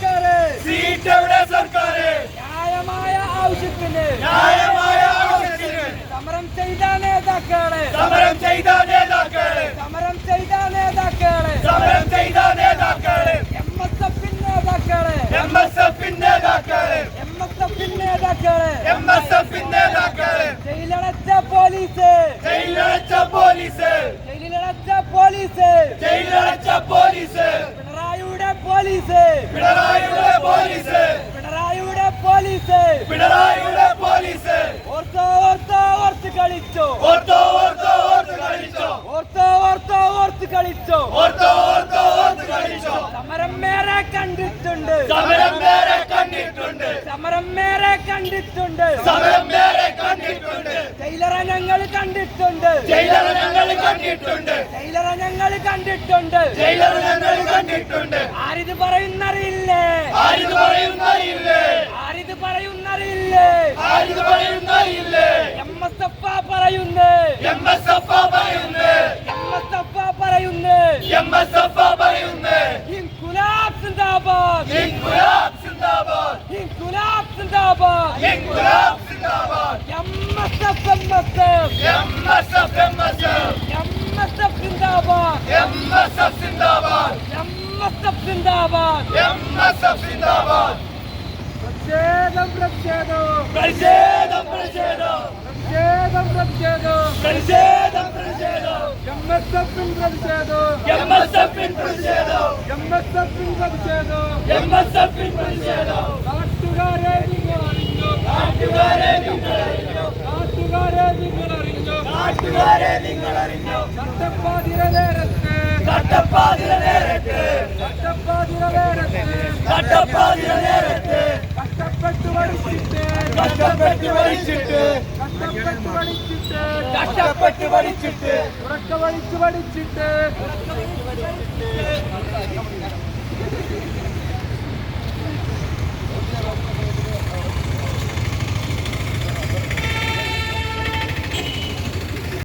സർക്കാര്. സീറ്റ് എവിടെ സർക്കാർ ന്യായമായ ആവശ്യത്തിന്. ന്യായമായ ആവശ്യത്തിന്. സമരം ചെയ്ത നേതാക്കളെ. സമരം ചെയ്ത നേതാക്കൾ. സമരം ചെയ്ത നേതാക്കളെ. സമരം ചെയ്ത നേതാക്കൾ. എം എസ് എഫ് നേതാക്കളെ. എം എസ് എഫ് നേതാക്കൾ. എം എസ് എഫ് നേതാക്കളെ. എം എസ് എഫ് നേതാക്കൾ ജയിലടച്ച പോലീസ് ജയിലടച്ച പോലീസ് ജയിലിലടച്ച പോലീസ് ജയിലടച്ച പോലീസ് പിണറായിയുടെ പോലീസ്. പിണറായിയുടെ പോലീസ്. പിണറായിയുടെ പോലീസ്. പിണറായിയുടെ പോലീസ്. ഓർത്തോ ഓർത്തോ ഓർത്ത് കളിച്ചോ. ഓർത്തോ ഓർത്തോ ഓർത്ത് കളിച്ചോ. ഓർത്തോ ഓർത്തോ ഓർത്ത് കളിച്ചോ. ഓർത്തോ ഓർത്തോ ഓർത്ത് കളിച്ചോ. സമരം മേരെ കണ്ടിട്ടുണ്ട്. സമരം മേരെ കണ്ടിട്ടുണ്ട്. സമരം മേരെ കണ്ടിട്ടുണ്ട്. സമരം മേരെ കണ്ടിട്ടുണ്ട്. ജയിലറ ഞങ്ങൾ കണ്ടിട്ടുണ്ട്. ജയിലറ കണ്ടിട്ടുണ്ട്. ജയിലറ ഞങ്ങൾ കണ്ടിട്ടുണ്ട്. ജയിലർ ഞങ്ങൾ കണ്ടിട്ടുണ്ട്. ആരിത് പറയുന്നറിയില്ലേ? ആരിത് പറയുന്നറിയില്ലേ? ആരിത് പറയുന്നറിയില്ലേ? ആരിത് പറയുന്നറിയില്ലേ? എം എസ് എഫ് പറയുന്നേ. എം എസ് എഫ് പറയുന്നേ. എം എസ് എഫ് പറയുന്നേ. എം എസ് എഫ് പറയുന്നേ. ഇൻകുലാബ് സിന്ദാബാദ്. ഇൻകുലാബ് സിന്ദാബാദ്. ഇൻകുലാബ് സിന്ദാബാദ്. ഇൻകുലാബ് സിന്ദാബാദ്. M S F M S F M S F M S F സിന്ദാബാദ് എം എസ് എഫ് സിന്ദാബാദ് എം എസ് എഫ് സിന്ദാബാദ് എം എസ് എഫ് സിന്ദാബാദ് പ്രതിഷേധം പ്രതിഷേധം പ്രതിഷേധം പ്രതിഷേധം പ്രതിഷേധം പ്രതിഷേധം പ്രതിഷേധം പ്രതിഷേധം എം എസ് എഫിൻ പ്രതിഷേധം എം എസ് എഫിൻ നാട്ടുകാരെ നിങ്ങൾ അറിഞ്ഞോ കട്ടപ്പാതിര നേരത്ത്. കട്ടപ്പാതിര നേരത്ത്. കട്ടപ്പാതിര നേരത്ത് കട്ടപ്പാതിര നേരത്ത് കഷ്ടപ്പെട്ട് പഠിച്ചിട്ട് കഷ്ടപ്പെട്ട് പഠിച്ചിട്ട് കഷ്ടപ്പെട്ട് പഠിച്ചിട്ട് കഷ്ടപ്പെട്ട് പഠിച്ചിട്ട് ഉറക്ക പഠിച്ച് പഠിച്ചിട്ട്